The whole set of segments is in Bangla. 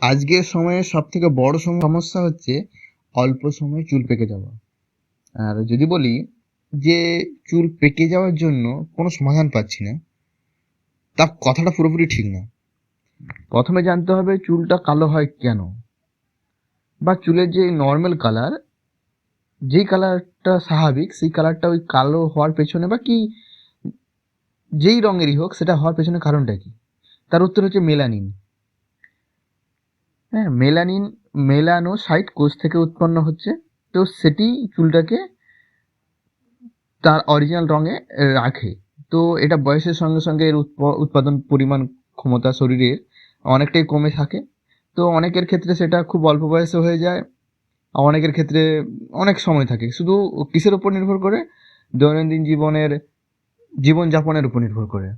আজকের সময়ে সব থেকে বড় সমস্যা হচ্ছে অল্প সময়ে চুল পেকে যাওয়া। আর যদি বলি যে চুল পেকে যাওয়ার জন্য কোনো সমাধান পাচ্ছি না তা কথাটা পুরোপুরি ঠিক না। প্রথমে জানতে হবে চুলটা কালো হয় কেন? বা চুলের যে নর্মাল কালার যেই কালারটা স্বাভাবিক, সেই কালারটা ওই কালো হওয়ার পেছনে বা কি যেই রঙেরই হোক, সেটা হওয়ার পেছনে কারণটা কি? তার উত্তর হচ্ছে মেলানিন হ্যাঁ মেলানিন মেলানোসাইট কোষ থেকে উৎপন্ন হচ্ছে। তো সেটি চুলটাকে তার অরিজিনাল রঙে রাখে। তো এটা বয়সের সঙ্গে সঙ্গে এর উৎপ- উৎপাদন পরিমাণ ক্ষমতা শরীরের অনেকটাই কমে থাকে। তো অনেকের ক্ষেত্রে সেটা খুব অল্প বয়সে হয়ে যায়, অনেকের ক্ষেত্রে অনেক সময় থাকে। শুধু কিসের উপর নির্ভর করে? দৈনন্দিন জীবনের, জীবনযাপনের উপর নির্ভর করে।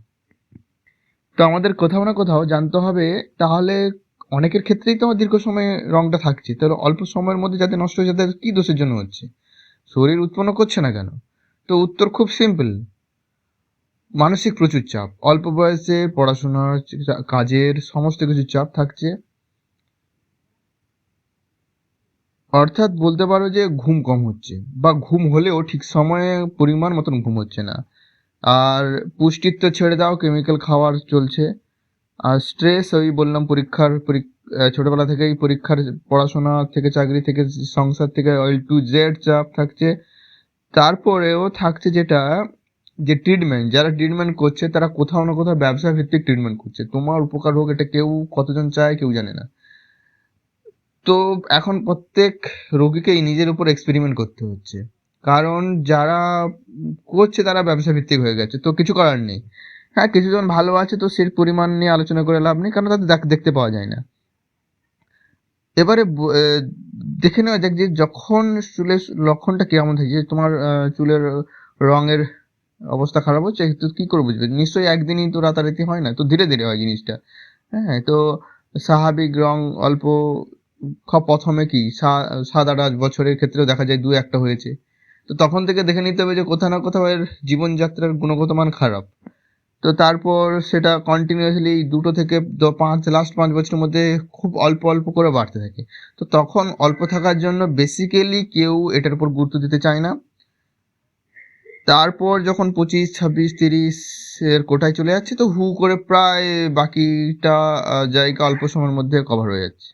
তো আমাদের কোথাও না কোথাও জানতে হবে, তাহলে অনেকের ক্ষেত্রেই তো আমার দীর্ঘ সময় রংটা থাকছে, তাহলে অল্প সময়ের মধ্যে যাতে নষ্ট হয়ে যাতে কী দোষের জন্য হচ্ছে? শরীর উৎপন্ন করছে না কেন? তো উত্তর খুব সিম্পল মানসিক প্রচুর চাপ, অল্প বয়সে পড়াশোনার কাজের সমস্ত কিছু চাপ থাকছে। অর্থাৎ বলতে পারো যে ঘুম কম হচ্ছে, বা ঘুম হলেও ঠিক সময়ে পরিমাণ মতন ঘুম হচ্ছে না। আর পুষ্টির তো ছেড়ে দাও কেমিক্যাল খাওয়ার চলছে। আর স্ট্রেস ওই বললাম পরীক্ষার, পরীক- ছোটবেলা থেকেই পরীক্ষার পড়াশোনা থেকে, চাকরি থেকে, সংসার থেকে অয়েল টু জেড চাপ থাকছে। তারপরেও থাকছে যেটা, যে ট্রিটমেন্ট যারা ট্রিটমেন্ট করছে তারা কোথাও না কোথাও ব্যবসা ভিত্তিক ট্রিটমেন্ট করছে। তোমার উপকার হোক, এটা কেউ কতজন চায় কেউ জানে না। তো এখন প্রত্যেক রোগীকেই নিজের উপর এক্সপেরিমেন্ট করতে হচ্ছে। কারণ যারা করছে তারা ব্যবসা ভিত্তিক হয়ে গেছে, তো কিছু করার নেই। হ্যাঁ কিছুজন ভালো আছে তো সেই পরিমাণ নিয়ে আলোচনা করে লাভ নেই, কারণ তাদের দেখ- দেখতে পাওয়া যায় না। এবারে দেখে নেওয়া যাক যে যখন চুলের লক্ষণটা কেমন থাকে, যে তোমার চুলের রঙের অবস্থা খারাপ হচ্ছে, তো কি করে বুঝবে নিশ্চয়ই একদিনই তো রাতারাতি হয় না, তো ধীরে ধীরে হয় জিনিসটা। হ্যাঁ তো স্বাভাবিক রং অল্প প্রথমে কি সাত আট আট বছরের ক্ষেত্রেও দেখা যায় দু একটা হয়েছে। তো তখন থেকে দেখে নিতে হবে যে কোথাও না কোথাও এর জীবনযাত্রার গুণগত মান খারাপ। তো তারপর সেটা কন্টিনিউয়াসলি দুটো থেকে পাঁচ লাস্ট পাঁচ বছরের মধ্যে খুব অল্প অল্প করে বাড়তে থাকে। তো তখন অল্প থাকার জন্য বেসিক্যালি কেউ এটার উপর গুরুত্ব দিতে চায় না। তারপর যখন পঁচিশ, ছাব্বিশ, তিরিশ এর কোটায় চলে যাচ্ছে, তো হু করে প্রায় বাকিটা জায়গা অল্প সময়ের মধ্যে কভার হয়ে যাচ্ছে।